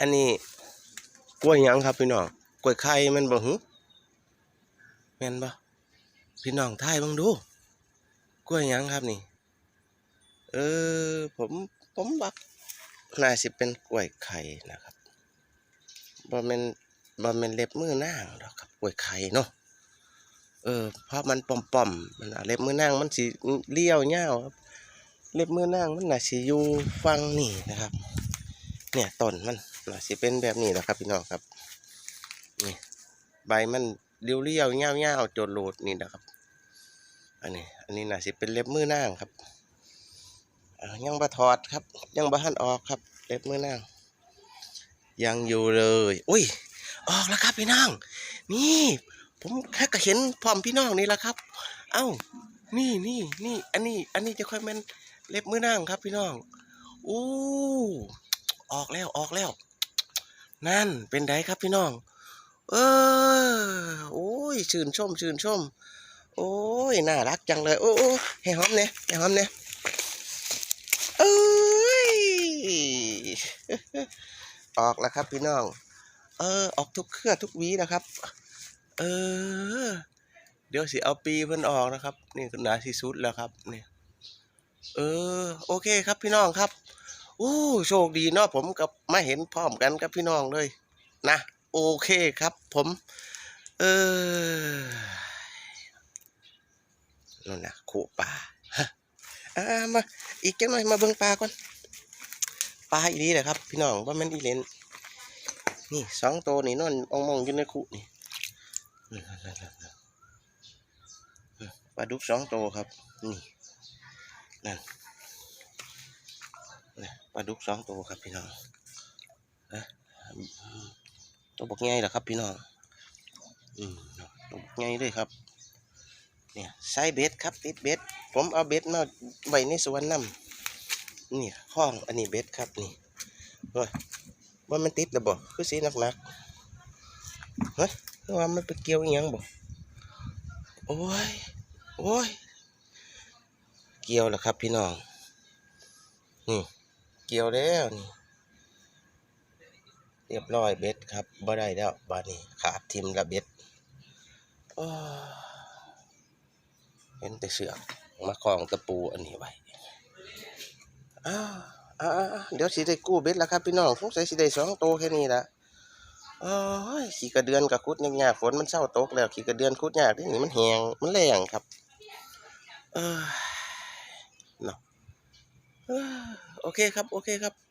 อันนี้กล้วยหยังครับพี่น้องกล้วยไข่แมันบ่หึแม่นบ่พี่น้องทายบิ่งดู กล้วยหยังครับนี่ เออ ผมผมว่าน่าสิเป็นกล้วยไข่นะครับบ่แม่นบ่แม่นเล็บมือนางดอกครับกล้วยไข่เนาะเออเพราะมันป่อมๆมันเล็บมือนางมันสิเลี้ยวยาวครับ เล็บมือนางมันน่าสิอยู่ฝั่งนี่นะครับ เนี่ยต้นมันน่าสิเป็นแบบนี้แหละครับพี่น้องครับนี่ใบมันเรียวเรียวเงาวเงาวๆโจดโลดนี่นะครับ อันนี้ อันนี้น่าสิเป็นเล็บมือนางครับยังบะถอดครับ ยังบะหันออกครับ เล็บมือนางยังอยู่เลยอุ้ย ออกแล้วครับพี่น้อง นี่ ผมแค่ก็เห็นพร้อมพี่น้องนี่แหละครับ เอ้า นี่นี่นี่ อันนี้ อันนี้จะค่อยเป็นเล็บมือนางครับพี่น้อง อู้ ออกแล้วออกแล้ว นั่นเป็นไดครับพี่น้อง เออโอ้ยชื่นชมชื่นชม โอ้ยน่ารักจังเลย โอ้โอ้ให้หอมเนี่ยให้หอมเนี่ยเอ้ยออกแล้วครับพี่น้อง เออ ออกทุกเครือทุกวีนะครับ เออ เดี๋ยวสิเอาปีเพิ่นออกนะครับ นี่หนาที่สุดแล้วครับนี่เออ โอเคครับพี่น้องครับ โอ้โชคดีเนาะผมกับมาเห็นพร้อมกันกับพี่น้องเลย นะ โอเคครับ ผมเออนั่นนะขู่ปลาฮะอ่ามาอีกจังหน่อยมาเบิ่งปลาก่อนปลาอีนีเลยครับ พี่น้องว่ามันอีเลนนี่สองตัวนี่นอนองมองอยู่ในคุนี่ปลาดุกสองตัวครับ นี่นั่น ลาดุกสองตัวครับพี่น้องนะตัวบกไงเหรอครับพี่น้องอืมตัวบกงเลยครับเนี่ยใส่เบ็ดครับติดเบ็ดผมเอาเบ็ดมาไว้ในสวนน้ำนี่ห้องอันนี้เบ็ดครับนี่เฮ้ยว่ามันติดหรือบ่คือสีหนักๆเฮ้ยว่ามันไปเกี่ยวอีหยังบ่โอ้ยโอ้ยเกี่ยวแล้วครับพี่น้องนี่ เกี่ยวแล้วนี่ เรียบร้อยเบ็ดครับบ่ได้แล้วบานี้ขาดทิมละเบ็ดอ้อเห็นแต่เสือกมาคลองตะปูอันนี้ไว้อ้าวอ้าเดี๋ยวสิได้กู้เบ็ดแล้วครับพี่น้องสงสัยสิได้สองโตวแค่นี้ละโอ้ยขี่กระเดือนกับคุดยากๆฝนมันเศร้าตกแล้วขี่กระเดือนคุดยากที่นี่มันแหงมันแรงครับ เออเนาะเออ โอเคครับ โอเคครับ